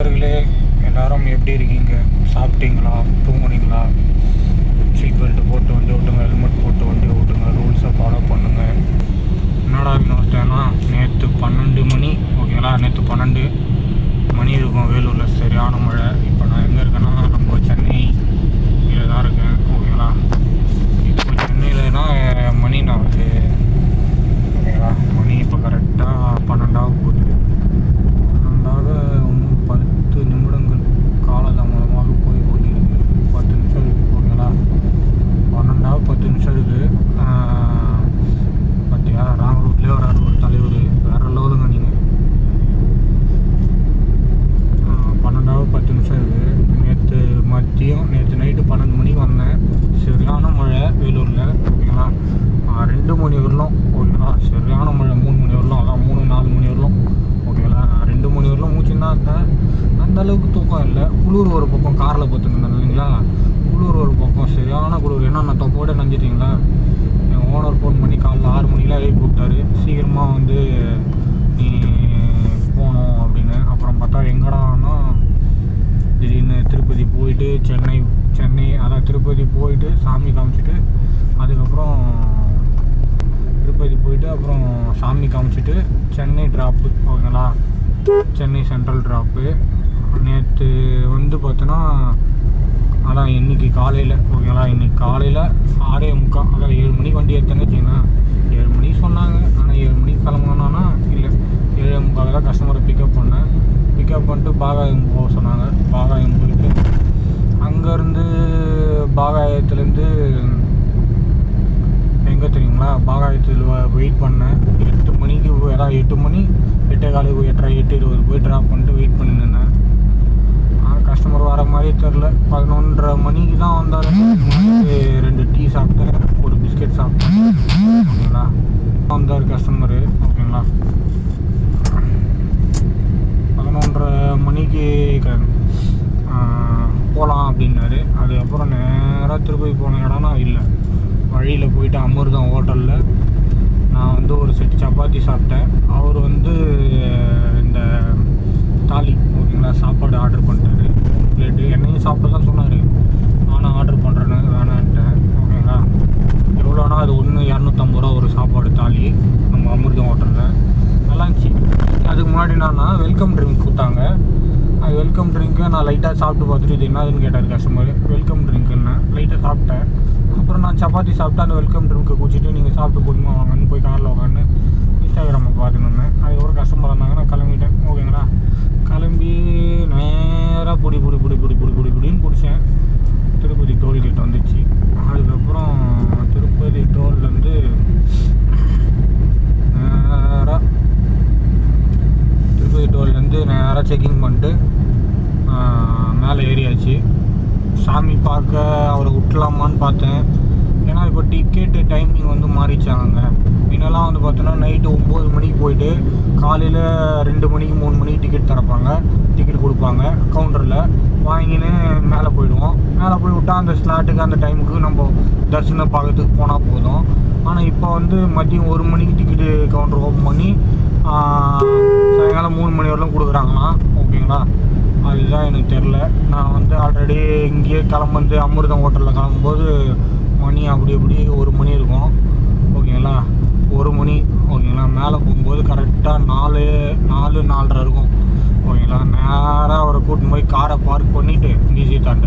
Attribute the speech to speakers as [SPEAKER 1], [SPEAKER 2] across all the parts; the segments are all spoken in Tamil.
[SPEAKER 1] நண்பர்களே எல்லாரும் எப்படி இருக்கீங்க? சாப்பிட்டீங்களா? தூங்குனீங்களா? சீட் பெல்ட் போட்டு வண்டி ஓட்டுங்க ஹெல்மெட் போட்டு வண்டி ஓட்டுங்க ரூல்ஸை ஃபாலோ பண்ணுங்க. என்னடா இன்னொருத்தேன்னா நேற்று பன்னெண்டு மணி ஓகேங்களா? நேற்று பன்னெண்டு மணி இருக்கும் வேலூரில். சரியான மழை. இப்போ நான் எங்கே இருக்கேன்னா நம்ம சென்னை இதில் தான் இருக்கேன் ஓகேங்களா இப்போ சென்னையிலனா மணி நான் வந்து ஓகேங்களா மணி இப்போ கரெக்டாக பன்னெண்டாக போகுது பன்னெண்டாக இன்னும் பத்து நிமிடங்கள் காலதாமதமாக போய் கொண்டிருக்கு பத்து நிமிஷம் இருக்குது ஓகேங்களா பன்னெண்டாக பத்து நிமிஷம் இருக்குது பார்த்தியா ராங் ரூட்லேயே வராரு ஒரு தலைவர் வேறு லெவலுங்க நீங்கள் பன்னெண்டாவது பத்து நிமிஷம் இருக்குது நேற்று மதியம் நேற்று நைட்டு பன்னெண்டு மணிக்கு வந்தேன் சரியான மழை வேலூரில் ஓகேங்களா ஆ, ரெண்டு மணி வரலும் ஓகேங்களா சரியான மழை மூணு மணி வரலும் அதான் மூணு நாலு மணி வரலும் ஓகேங்களா நான் ரெண்டு மணி வரலும் மூச்சுன்னா இருந்தேன் அந்த அளவுக்கு தூக்கம் இல்லை குளிர் ஒரு பக்கம் காரில் பார்த்துருந்தேன் இல்லைங்களா குளிர் ஒரு பக்கம் சரியான குளிர் ஏன்னா நான் தொப்போட நினைஞ்சிட்டிங்களா என் ஓனர் ஃபோன் பண்ணி காலைல ஆறு மணிக்கெலாம் வெயிட் விட்டாரு சீக்கிரமாக வந்து நீ போகணும் அப்படின்னு. அப்புறம் பார்த்தா எங்கடான்னா திடீர்னு திருப்பதி போயிட்டு சென்னை சென்னை அதான் திருப்பதி போயிட்டு சாமி காமிச்சிட்டு அதுக்கப்புறம் திருப்பதி போயிட்டு அப்புறம் சாமி காமிச்சிட்டு சென்னை ட்ராப்பு ஓகேங்களா? சென்னை சென்ட்ரல் ட்ராப்பு நேற்று வந்து பார்த்தோன்னா அதான் இன்னைக்கு காலையில் ஓகேங்களா? இன்னைக்கு காலையில் ஆறே முக்கால் அதான் ஏழு மணிக்கு வண்டி எடுத்தேன்னு வச்சிங்கன்னா ஏழு மணிக்கு சொன்னாங்க. ஆனால் ஏழு மணிக்கு கிளம்பணுன்னா இல்லை ஏழே முக்கால் தான் கஸ்டமரை பிக்கப் பண்ணேன். பிக்கப் பண்ணிட்டு பாகாயம் போக சொன்னாங்க. பாகாயம் போயிட்டு அங்கேருந்து பாகாயத்துலேருந்து எங்கே தெரியுங்களா? பாகாயத்தில் வெயிட் பண்ணேன். எட்டு மணிக்கு அதான் எட்டு மணி எட்டே காலுக்கு எட்டரை எட்டு இருபது போய் ட்ராப் பண்ணிட்டு வெயிட் பண்ணி நின்னேன் கஸ்டமர் வர மாதிரி தெரில பதினொன்றரை மணிக்கு தான் வந்தார். ரெண்டு டீ சாப்பிட்டேன் ஒரு பிஸ்கெட் சாப்பிட்டேன். ஓகேங்களா? வந்தார் கஸ்டமரு ஓகேங்களா? பதினொன்றரை மணிக்கு போகலாம் அப்படின்னாரு. அதுக்கப்புறம் நேராக திருப்பதி போன இடம்னா இல்லை. வழியில் போயிட்டு அமிர்தம் ஹோட்டலில் நான் வந்து ஒரு செட்டு சப்பாத்தி சாப்பிட்டேன். அவர் வந்து இந்த தாலி ஓகேங்களா? சாப்பாடு ஆர்டர் பண்ணிட்டாரு. பிளேட்டு என்னையும் சாப்பிட தான் சொன்னார். நானும் ஆர்டர் பண்ணுறேன்னு வேணான்ட்டேன் ஓகேங்களா? எவ்வளோனா அது ஒன்று இரநூத்தம்பது ரூபா ஒரு சாப்பாடு தாலி நம்ம அமிர்தம் ஹோட்டலில் நல்லா இருந்துச்சு. அதுக்கு முன்னாடி என்னன்னா வெல்கம் ட்ரிங்க் கொடுத்தாங்க. அது வெல்கம் ட்ரிங்க்கு நான் லைட்டாக சாப்பிட்டு பார்த்துட்டு இது என்னதுன்னு கேட்டார் கஸ்டமர் வெல்கம் ட்ரிங்க்குன்னு லைட்டாக சாப்பிட்டேன். அப்புறம் நான் சப்பாத்தி சாப்பிட்டு அந்த வெல்கம் ட்ரிங்க்கை குடிச்சிட்டு நீங்கள் சாப்பிட்டு போடுமா வாங்கன்னு போய் காரில் வாங்கன்னு இன்ஸ்டாகிராமை பார்த்துன்னு இருந்தேன் அதுக்கப்புறம் கஸ்டமர் வந்தாங்க நான் கிளம்பிட்டேன் ஓகேங்களா கிளம்பி நேராக பொடி பொடி பொடி பொடி பொடி பொடி பொடின்னு பிடிச்சேன் திருப்பதி டோல்கேட் வந்துச்சு அதுக்கப்புறம் திருப்பதி டோல்லேருந்து நேராக திருப்பதி டோல்லேருந்து நேராக செக்கிங் பண்ணிட்டு ஆஹ், மேலே ஏறியாச்சு சாமி பார்க்க அவரை விட்டலாமான்னு பார்த்தேன். ஏன்னா இப்போ டிக்கெட்டு டைமிங் வந்து மாறிச்சாங்க முன்னெல்லாம் வந்து பார்த்தோன்னா நைட்டு ஒம்பது மணிக்கு போயிட்டு காலையில் ரெண்டு மணிக்கு மூணு மணிக்கு டிக்கெட் திறப்பாங்க. டிக்கெட் கொடுப்பாங்க கவுண்டரில் வாங்கின்னு மேலே போயிடுவோம். மேலே போய் விட்டா அந்த ஸ்லாட்டுக்கு அந்த டைமுக்கு நம்ம தரிசனம் பார்க்கறதுக்கு போனால் போதும். ஆனால் இப்போ வந்து மதியம் ஒரு மணிக்கு டிக்கெட்டு கவுண்டர் ஓப்பன் பண்ணி சாயங்காலம் மூணு மணி வரலாம் கொடுக்குறாங்களாம். ஓகேங்களா? அதுதான் எனக்கு தெரில நான் வந்து ஆல்ரெடி இங்கேயே கிளம்புந்து அமிர்தம் ஹோட்டலில் கிளம்பும்போது மணி அப்படி இப்படி ஒரு மணி இருக்கும். ஓகேங்களா? ஒரு மணி. ஓகேங்களா? மேலே போகும்போது கரெக்டாக நாலு நாலு நாலரை இருக்கும். ஓகேங்களா? நேராக அவரை கூட்டின்னு போய் காரை பார்க் பண்ணிவிட்டு டிசி தாண்ட.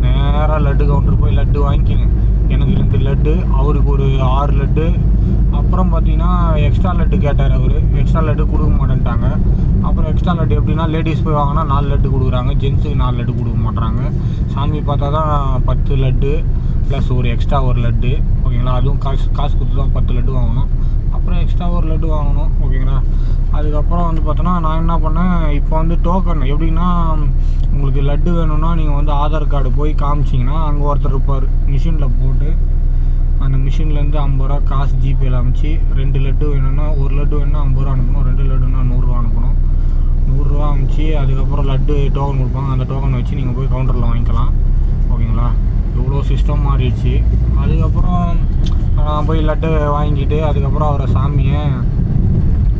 [SPEAKER 1] நேராக லட்டு கவுண்டர் போய் லட்டு வாங்கிக்கினேன் எனக்கு ரெண்டு லட்டு அவருக்கு ஒரு ஆறு லட்டு. அப்புறம் பார்த்தீங்கன்னா எக்ஸ்ட்ரா லட்டு கேட்டார் அவர். எக்ஸ்ட்ரா லட்டு கொடுக்க மாட்டேன்ட்டாங்க. அப்புறம் எக்ஸ்ட்ரா லட்டு எப்படின்னா லேடிஸ் போய் வாங்கினா நாலு லட்டு கொடுக்குறாங்க. ஜென்ஸுக்கு நாலு லட்டு கொடுக்க மாட்டுறாங்க சாமி பார்த்தா தான் பத்து லட்டு ப்ளஸ் ஒரு எக்ஸ்ட்ரா ஒரு லட்டு. ஓகேங்களா? அதுவும் காசு காசு கொடுத்து தான் பத்து லட்டு வாங்கணும். அப்புறம் எக்ஸ்ட்ரா ஒரு லட்டு வாங்கணும் ஓகேங்களா அதுக்கப்புறம் வந்து பார்த்தோன்னா நான் என்ன பண்ணேன் இப்போ வந்து டோக்கன் எப்படின்னா உங்களுக்கு லட்டு வேணும்னா நீங்கள் வந்து ஆதார் கார்டு போய் காமிச்சிங்கன்னா அங்கே ஒருத்தர் இருப்பார். மிஷினில் போட்டு அந்த மிஷின்லேருந்து ஐம்பது ரூபா காசு ஜிபேயில் அமைச்சு ரெண்டு லட்டு வேணும்னா ஒரு லட்டு வேணும்னா ஐம்பது ரூபா அனுப்பணும் ரெண்டு லட்டுனா நூறுரூவா அனுப்பணும். நூறுரூவா அனுப்பிச்சு அதுக்கப்புறம் லட்டு டோக்கன் கொடுப்பாங்க. அந்த டோக்கன் வச்சு நீங்கள் போய் கவுண்டரில் வாங்கிக்கலாம் ஓகேங்களா இவ்வளோ சிஸ்டம் மாறிடுச்சு. அதுக்கப்புறம் நான் போய் லட்டு வாங்கிட்டு அதுக்கப்புறம் அவரை சாமியை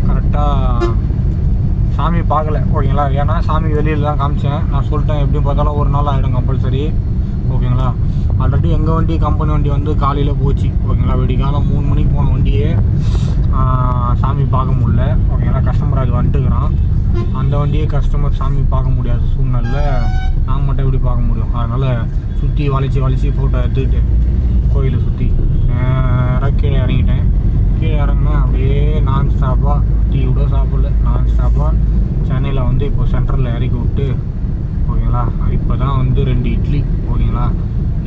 [SPEAKER 1] கரெக்டாக சாமி பார்க்கல. ஓகேங்களா? ஏன்னா சாமி வெளியில் தான் காமிச்சேன். நான் சொல்லிட்டேன் எப்படி பார்த்தாலும் ஒரு நாள் ஆகிடும் கம்பல்சரி ஓகேங்களா? ஆல்ரெடி எங்கள் வண்டி கம்பெனி வண்டி வந்து காலையில் போச்சு. ஓகேங்களா? வெடிக்காலம் மூணு மணிக்கு போன வண்டியே சாமி பார்க்க முடில ஓகேங்களா? கஸ்டமர் அது வந்துட்டுக்கிறான் அந்த வண்டியே கஸ்டமர் சாமி பார்க்க முடியாத சூழ்நிலை நான் மட்டும் எப்படி பார்க்க முடியும்? அதனால் சுற்றி வளைச்சி வளைச்சி ஃபோட்டோ எடுத்துக்கிட்டு கோயிலை சுற்றி நேராக கீழே இறங்கிட்டேன். கீழே இறங்கினா அப்படியே நான் ஸ்டாப்பாக டீ கூட சாப்பிடல. நான் ஸ்டாப்பாக சென்னையில் வந்து இப்போ சென்டரில் இறக்கி விட்டு ஓகேங்களா? இப்போ தான் வந்து ரெண்டு இட்லி ஓகேங்களா?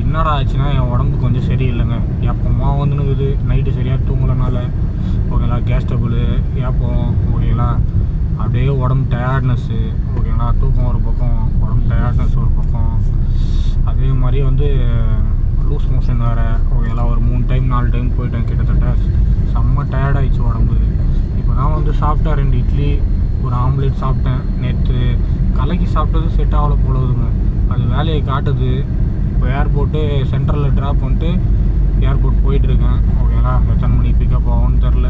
[SPEAKER 1] என்னடா ஆச்சுன்னா என் உடம்பு கொஞ்சம் சரியில்லைங்க. எப்போமா வந்துனுக்குது நைட்டு சரியாக தூங்கலனால ஓகேங்களா? கேஸ் டபுள் ஏப்பம் ஓகேங்களா? அப்படியே உடம்பு டயர்ட்னஸ்ஸு ஓகேங்களா? தூக்கம் ஒரு பக்கம் உடம்பு டயர்ட்னஸ் ஒரு பக்கம். அதே மாதிரி வந்து லூஸ் மோஷன் வேறு ஓகேங்களா ஒரு மூணு டைம் நாலு டைம் போயிட்டேன் கிட்டத்தட்ட. செம்ம டயர்டாகிடுச்சு உடம்பு இப்போ தான் வந்து சாப்பிட்டேன் ரெண்டு இட்லி ஒரு ஆம்லேட் சாப்பிட்டேன். நேற்று கலக்கி சாப்பிட்டது செட் ஆகல போலதுங்க அது வேலையை காட்டுது. இப்போ ஏர்போர்ட்டு சென்ட்ரலில் ட்ராப் பண்ணிட்டு ஏர்போர்ட் போயிட்டுருக்கேன் ஓகேங்களா எத்தனை மணிக்கு பிக்கப் ஆகும்னு தெரில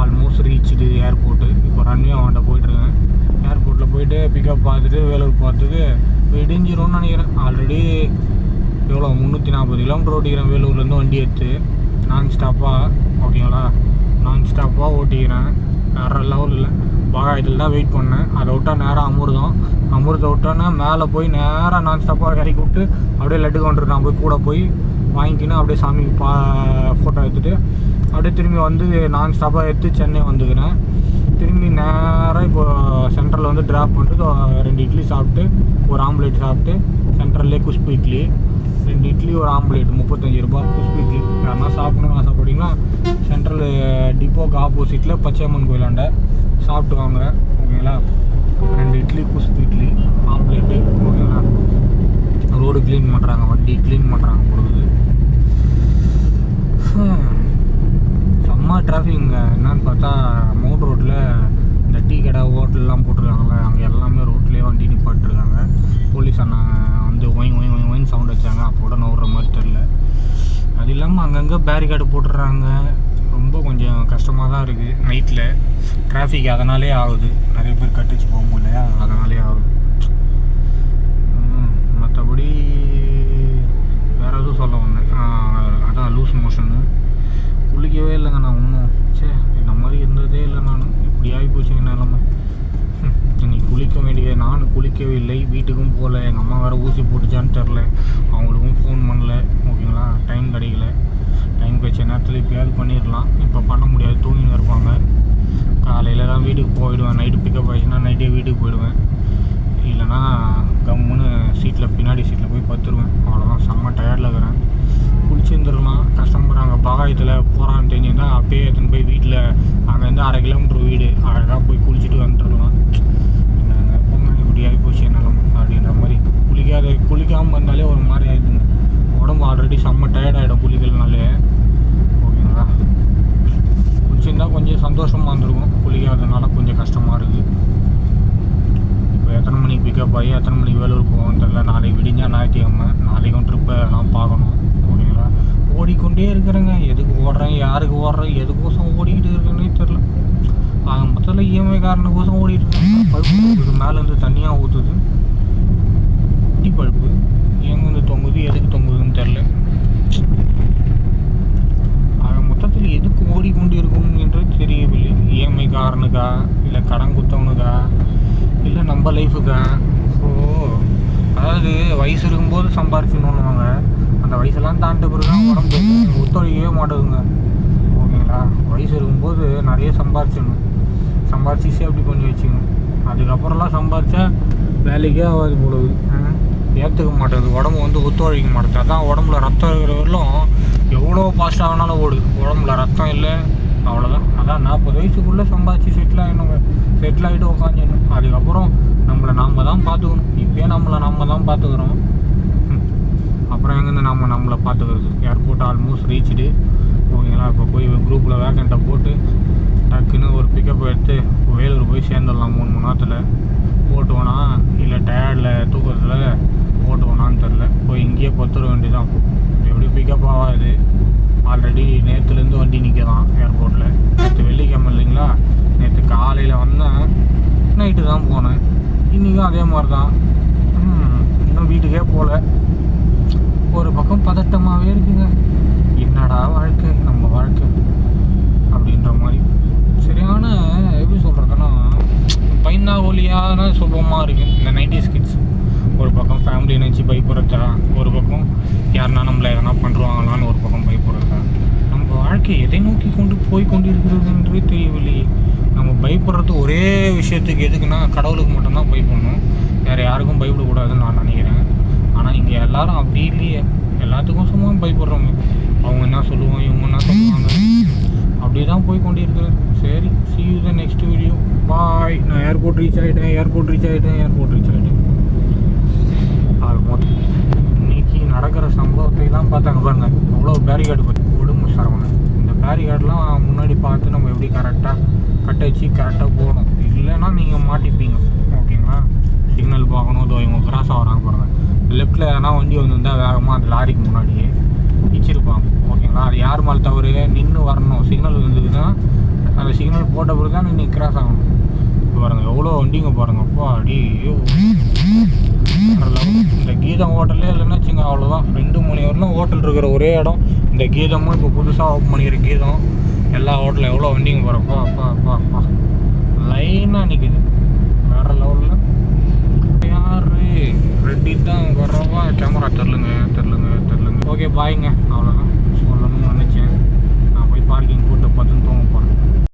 [SPEAKER 1] ஆல்மோஸ்ட் ரீச்சுடு ஏர்போர்ட்டு இப்போ ரன்வே அவன்கிட்ட போயிட்டுருக்கேன் ஏர்போர்ட்டில் போயிட்டு பிக்கப் பார்த்துட்டு வேலூர் பார்த்துட்டு விடிஞ்சிரும்னு நினைக்கிறேன். ஆல்ரெடி எவ்வளோ முந்நூற்றி நாற்பது கிலோமீட்டர் ஓட்டிக்கிறேன். வேலூர்லேருந்து வண்டி எடுத்து. நான் ஸ்டாப்பாக ஓகேங்களா நான் ஸ்டாப்பாக ஓட்டிக்கிறேன். வேறு லெவல் இல்லை. பாகாயத்தில் தான் வெயிட் பண்ணேன். அதை விட்டா நேராக அமிர்தம். அமிர்தம் விட்டோன்னா மேலே போய் நேராக நான் ஸ்டாப்பாக இறக்கி விட்டு அப்படியே லட்டு கவுண்டர் நான் போய் கூட போய் வாங்கிக்கின்னு அப்படியே சாமிக்கு பா ஃபோட்டோ எடுத்துகிட்டு அப்படியே திரும்பி வந்து நான் ஸ்டாப்பாக எடுத்து சென்னை வந்துக்கிறேன். திரும்பி நேராக இப்போ சென்ட்ரலில் வந்து ட்ராப் பண்ணிட்டு ரெண்டு இட்லி சாப்பிட்டு ஒரு ஆம்லேட் சாப்பிட்டு சென்ட்ரல்லே குஷ்பு இட்லி. ரெண்டு இட்லி ஒரு ஆம்லேட் முப்பத்தஞ்சு ரூபாய் குஷ்பு இட்லி. யாருன்னா சாப்பிடணும்னு ஆசைப்பட்டீங்கன்னா சென்ட்ரல் டிப்போக்கு ஆப்போசிட்டில் பச்சையம்மன் கோயிலாண்ட. சாப்பிட்டு வாங்க ஓகேங்களா? ரெண்டு இட்லி குஸ்பி இட்லி ஆம்லேட்டு ஓகேங்களா? ரோடு க்ளீன் பண்ணுறாங்க வண்டி க்ளீன் பண்ணுறாங்க பொழுது செம்ம டிராஃபிக்ங்க என்னன்னு பார்த்தா மவுண்ட் ரோட்டில் இந்த டீ கடை ஹோட்டல்லாம் போட்டிருக்காங்கல்ல அங்கே எல்லாமே ரோட்லேயே வண்டி நிப்பாட்டிருக்காங்க. போலீஸ் அண்ணா வந்து வச்சாங்க. அப்போ கூட நவுற மாதிரி தெரில அது இல்லாமல் அங்கங்கே பேரிகார்டு போட்டுடுறாங்க. ரொம்ப கொஞ்சம் கஷ்டமாக தான் இருக்குது நைட்டில் டிராஃபிக் அதனாலே ஆகுது. நிறைய பேர் கட்டிச்சு போக முடியலையா அதனாலே ஆகுது. மற்றபடி வேறு எதுவும் சொல்ல வந்தேன். அதான் லூஸ் மோஷனு குளிக்கவே இல்லைங்க நான் ஒன்றும் சே இந்த மாதிரி இருந்ததே இல்லை நான். இப்படி ஆகி போச்சுங்க நிலமை. இன்னைக்கு குளிக்க வேண்டிய நான் குளிக்கவே இல்லை வீட்டுக்கும் போகல எங்கள் அம்மா வேறு ஊசி போட்டுச்சான்னு தெரில அவங்களுக்கும் ஃபோன் பண்ணல ஓகேங்களா? டைம் கிடைக்கல. டைம் கிடைச்ச நேரத்தில் இப்போயாவது பண்ணிடலாம். இப்போ பண்ண முடியாது தூங்கின்னு இருப்பாங்க. காலையில் தான் வீட்டுக்கு போயிடுவேன். நைட்டு பிக்கப் ஆகிடுச்சுன்னா நைட்டே வீட்டுக்கு போயிடுவேன். இல்லைன்னா கம்முன்னு சீட்டில் பின்னாடி சீட்டில் போய் பத்துருவேன் அவ்வளோதான் செம்ம டயர்டில் இருக்கிறேன். குளிச்சுருந்துடலாம் கஸ்டமர் அங்கே பாகாயத்தில் போகிறான்னு தெரிஞ்சிருந்தால் அப்பயே எடுத்துன்னு போய் வீட்டில் அங்கேருந்து அரை கிலோமீட்டர் வீடு அழகாக போய் குளிச்சுட்டு வந்துடலாம். போங்க ஆகி போச்சு என்னால் அப்படின்ற மாதிரி. குளிக்காத குளிக்காமல் இருந்தாலே ஒரு மாதிரி ஆகிடுங்க உடம்பு ஆல்ரெடி செம்ம டயர்ட் ஆகிடும் குளிக்கலனாலே. ஓகேங்களா? குளிச்சிருந்தா கொஞ்சம் சந்தோஷமாக இருந்திருக்கும். குளிக்காததுனால கொஞ்சம் கஷ்டமாக இருக்குது. இப்போ எத்தனை மணிக்கு பிக்கப் ஆகி எத்தனை மணிக்கு வேலூர் போகணும் தெரியல. நாளைக்கு விடிஞ்சா ஞாயிற்றுக்கிழமை. நாளைக்கும் ட்ரிப்பை நான் பார்க்கணும். ஓகேங்களா? ஓடிக்கொண்டே இருக்கிறேங்க. எதுக்கு ஓடுறேன்? யாருக்கு ஓடுறேன்? எதுக்கோசம் ஓடிக்கிட்டு இருக்கேன்னே தெரில ஆக மொத்தத்தில் இஎம்ஐ காரணக்கோசம் ஓடிட்டு இருக்கேன் பழுப்பு தொங்குது. மேலேருந்து தண்ணியாக ஊற்றுது குட்டி பழுப்பு. எங்கேருந்து தொங்குது? எதுக்கு தொங்குதுன்னு தெரில ஆக மொத்தத்தில் எதுக்கு ஓடிக்கொண்டு இருக்கும் என்று தெரியவில்லை. இஎம்ஐ காரனுக்கா? இல்லை கடன் குத்தவனுக்கா? இல்லை நம்ம லைஃபுக்கா? ஸோ அதாவது வயசு இருக்கும்போது சம்பாரிச்சுன்னுவாங்க அந்த வயசெல்லாம் தாண்ட பிறகு தான் உடம்பு ஒத்துழைக்கவே மாட்டேதுங்க. ஓகேங்களா? வயசு இருக்கும்போது நிறைய சம்பாரிச்சிடணும். சம்பாரிச்சு சேஃப்டி பண்ணி வச்சுக்கணும். அதுக்கப்புறம்லாம் சம்பாதிச்சா வேலைக்கே ஆகாது போடுது ஏற்றுக்க மாட்டேங்குது. உடம்பு வந்து ஒத்துழைக்க மாட்டேங்குது. அதான் உடம்புல ரத்தம் இருக்கிற வரலும் எவ்வளோ ஃபாஸ்ட்டாக வேணாலும் ஓடுது. உடம்புல ரத்தம் இல்லை அவ்வளோதான் அதான் நாற்பது வயசுக்குள்ளே சம்பாதிச்சு செட்டில் ஆகிடணும் செட்டில் ஆகிட்டு உட்காந்துடணும் அதுக்கப்புறம் நம்மளை நாம் தான் பார்த்துக்கணும். இப்போயே நம்மளை நம்ம தான் பார்த்துக்குறோம். அப்புறம் எங்கேருந்து நம்ம நம்மளை பார்த்துக்கிறது? ஏர்போர்ட் ஆல்மோஸ்ட் ரீச்சுடு ஓகேங்களா? இப்போ போய் குரூப்பில் வேக்கண்ட்டை போட்டு டக்குன்னு ஒரு பிக்கப் எடுத்து வேலூர் போய் சேர்ந்துடலாம் மூணு மணி நேரத்தில். ஓட்டுவோனா? இல்லை டயர்டில் தூக்கத்தில் ஓட்டுவோனான்னு தெரில போய் இங்கேயே பத்துட வேண்டியதான் எப்படி பிக்கப் ஆகாது. ஆல்ரெடி நேற்றுலேருந்து வண்டி நிற்கலாம் ஏர்போர்ட்டில் நேற்று வெள்ளிக்கிழமை இல்லைங்களா? நேற்று காலையில் வந்தேன். நைட்டு தான் போனேன். இன்றைக்கும் அதே மாதிரி தான் இன்னும் வீட்டுக்கே போகல ஒரு பக்கம் பதட்டமாகவே இருக்குங்க. என்னடா வாழ்க்கை? நம்ம வாழ்க்கை அப்படின்ற மாதிரி. சரியான எப்படி சொல்கிறதுன்னா பைனா ஒலியான சுபமாக இருக்குது இந்த நைன்டிஸ் கிட்ஸ் ஒரு பக்கம் ஃபேமிலி நினச்சி பயப்படுறதா ஒரு பக்கம் யாருன்னா நம்மளை எதனா பண்ணுறாங்களான்னு ஒரு பக்கம் பயப்படுறதா. நம்ம வாழ்க்கை எதை நோக்கி கொண்டு போய் கொண்டு இருக்கிறதுன்றே தெரியவில்லை. நம்ம பயப்படுறது ஒரே விஷயத்துக்கு எதுக்குன்னா கடவுளுக்கு மட்டும்தான் பயப்படணும் வேறு யாருக்கும் பயப்படக்கூடாதுன்னு நான் நினைக்கிறேன். ஆனால் இங்கே எல்லாரும் அப்படி இல்லையே. எல்லாத்துக்கும் சும்மா பயப்படுறோம். அவங்க என்ன சொல்லுவோம் இவங்க என்ன சொல்லுவாங்க? அப்படி தான் போய் கொண்டிருக்கிறது சரி see you the next video bye நான் ஏர்போர்ட் ரீச் ஆகிட்டேன் ஏர்போர்ட் ரீச் ஆகிட்டேன் ஏர்போர்ட் ரீச் ஆகிட்டேன் அது மொத்தம் இன்னைக்கு நடக்கிற சம்பவத்தை தான் பார்த்தாங்க பாருங்க. அவ்வளோ பேரிகார்டு பற்றி விடுங்க சரவணன். இந்த பேரிகார்டெலாம் முன்னாடி பார்த்து நம்ம எப்படி கரெக்டாக கட்டச்சு கரெக்டாக போகணும் இல்லைன்னா நீங்கள் மாட்டிப்பீங்க. ஓகேங்களா? சிக்னல் பார்க்கணும் இதோ இவங்க கிராஸ் ஆகிறாங்க பாருங்கள் லெஃப்ட்டில் எதனா வண்டி வந்திருந்தால் வேகமாக அந்த லாரிக்கு முன்னாடியே இச்சிருப்பாங்க ஓகேங்களா? அது யார் மேலே தவறு? நின்று வரணும். சிக்னல் இருந்ததுன்னா அந்த சிக்னல் போட்ட பிறகு தான் நீ கிராஸ் ஆகணும். இப்போ பாருங்கள் எவ்வளோ வண்டிங்க பாருங்க. அப்பா அடி வேற இந்த கீதம் ஹோட்டலே இல்லைன்னா வச்சுங்க அவ்வளோதான் ரெண்டு மணி வரலும் ஹோட்டல் இருக்கிற ஒரே இடம். இந்த கீதமும் இப்போ புதுசாக ஓப்பன் பண்ணிக்கிற கீதம். எல்லா ஹோட்டலும் எவ்வளோ வண்டிங்க போகிறப்பா அப்பா அப்பா அப்பா லைனாக நிற்குது வேறு லெவலில் யார்? ரெட்டி தான் வர்றவா கேமரா தெரிலுங்க தெரிலுங்க தெரில ஓகே பாய்ங்க அவ்வளோதான் சொல்லணும்னு நினச்சேன். நான் போய் பார்க்கிங் கூட்ட பார்த்துன்னு தூங்க போகிறேன்